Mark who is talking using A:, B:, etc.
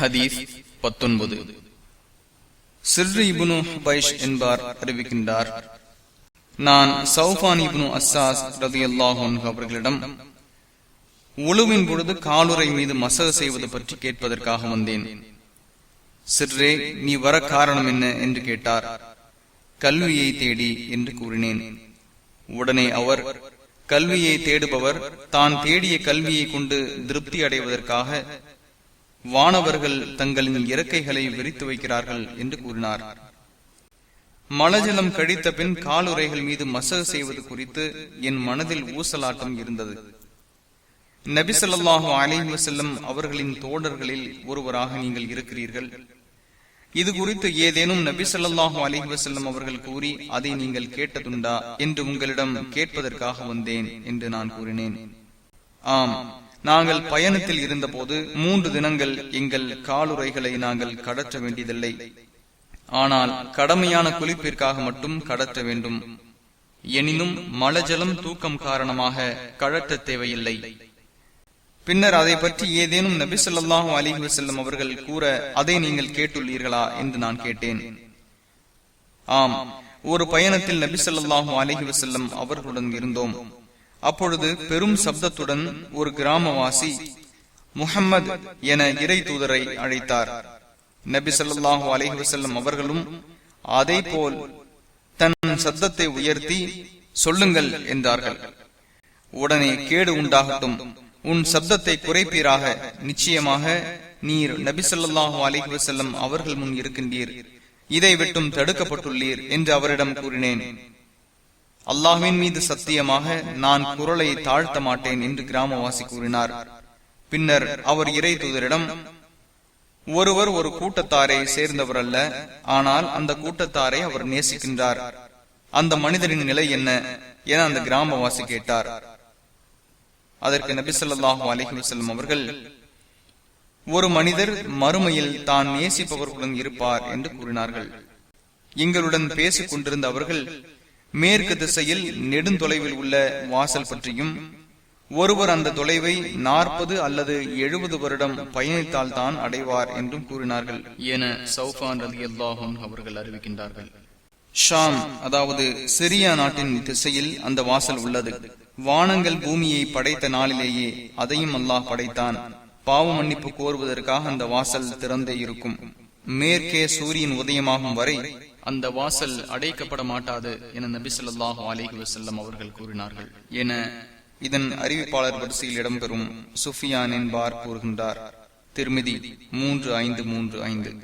A: ஹதீஸ் பத்தொன்பது. சிறு இபுனு பைஷ் என்பார் அறிவிக்கின்றார் நான் சௌஃபான் இபுனு அசாஸ் ரதி அவர்களிடம் உழுவின் பொழுது காலுரை மீது மசக செய்வது பற்றி கேட்பதற்காக வந்தேன். சிற்றே நீ வர காரணம் என்ன? என்று கேட்டார். கல்வியை தேடி என்று கூறினேன். உடனே அவர் கல்வியை தேடுபவர் தான் தேடிய கல்வியை கொண்டு திருப்தி அடைவதற்காக வானவர்கள் தங்களின் இறக்கைகளை விரித்து வைக்கிறார்கள் என்று கூறினார். மலஜலம் கழித்த பின் காலுரைகள் மீது மசக செய்வது குறித்து என் மனதில் ஊசலாட்டம் இருந்தது. நபிசல்லாஹு அலிஹி வசல்லம் அவர்களின் தோழர்களில் ஒருவராக நீங்கள் இருக்கிறீர்கள். இது குறித்து ஏதேனும் நபிசல்லாஹு அலிஹி வசல்லம் அவர்கள் கூறி அதை நீங்கள் கேட்டதுண்டா என்று உங்களிடம் கேட்பதற்காக வந்தேன் என்று நான் கூறினேன். ஆம். நாங்கள் பயணத்தில் இருந்தபோது மூன்று தினங்கள் எங்கள் காலுரைகளை நாங்கள் கடற்ற வேண்டியதில்லை. ஆனால் கடமையான குளிப்பிற்காக மட்டும் கடற்ற வேண்டும். எனினும் மலஜலம் தூக்கம் காரணமாக கழற்ற தேவையில்லை. பின்னர் அதை பற்றி ஏதேனும் நபிசல்லாஹும் அலிஹி வசல்லம் அவர்கள் கூற அதை நீங்கள் கேட்டுள்ளீர்களா என்று நான் கேட்டேன். ஆம் ஒரு பயணத்தில் நபிசல்லாஹும் அலிஹி வசல்லம் அவர்களுடன் இருந்தோம். அப்பொழுது பெரும் சப்தத்துடன் ஒரு கிராமவாசி முகம்மது என இறை தூதரை அழைத்தார். நபி சொல்லாஹு அலஹி வசல்லம் அவர்களும் அதே போல் தன் சத்தத்தை உயர்த்தி சொல்லுங்கள் என்றார்கள். உடனே கேடு உண்டாகட்டும். உன் சப்தத்தை குறைப்பீராக. நிச்சயமாக நீர் நபி சொல்லாஹு அலஹி வசல்லம் அவர்கள் முன் இருக்கின்றீர். இதை விட்டும் தடுக்கப்பட்டுள்ளீர் என்று அவரிடம் கூறினேன். அல்லாஹுவின் மீது சத்தியமாக நான் குரலை தாழ்த்த மாட்டேன் என்று கிராமவாசி கூறினார். பின்னர் அவர் இறை தூதரிடம் ஒருவர் ஒரு கூட்டத்தாரை சேர்ந்தவர் அல்ல ஆனால் அந்த கூட்டத்தாரை அவர் நேசிக்கின்றார். அந்த மனிதரின் நிலை என்ன? என அந்த கிராமவாசி கேட்டார். அதற்கு நபிசல்லாஹு அலஹி வசல்லம் அவர்கள் ஒரு மனிதர் மறுமையில் தான் நேசிப்பவர்களுடன் இருப்பார் என்று கூறினார்கள். எங்களுடன் பேசிக் கொண்டிருந்த அவர்கள் மேற்கு திசையில் நெடுந்தொலைவில் உள்ள வாசல் பற்றியும் ஒருவர் அந்த தொலைவை நாற்பது அல்லது எழுபது வருடம் பயணித்தால் தான் அடைவார் என்றும் கூறினார்கள்.
B: என சௌஃபான் ரதி அல்லாஹும் அவர்கள் அறிவிக்கின்றார்கள்.
A: ஷாம் அதாவது சிரியா நாட்டின் திசையில் அந்த வாசல் உள்ளது. வானங்கள் பூமியை படைத்த நாளிலேயே அதையும் அல்லாஹ் படைத்தான். பாவ மன்னிப்பு கோருவதற்காக அந்த வாசல் திறந்தே இருக்கும். மேற்கே சூரியன் உதயமாகும் வரை
B: அந்த வாசல் அடைக்கப்பட மாட்டாது என நபி சொல்லாஹு அலிஹி வசல்லம் அவர்கள் கூறினார்கள்.
A: என இதன் அறிவிப்பாளர் வரிசையில் இடம்பெறும் சுஃபியானின் பார் கூறுகின்றார். திருமிதி மூன்று ஐந்து மூன்று ஐந்து.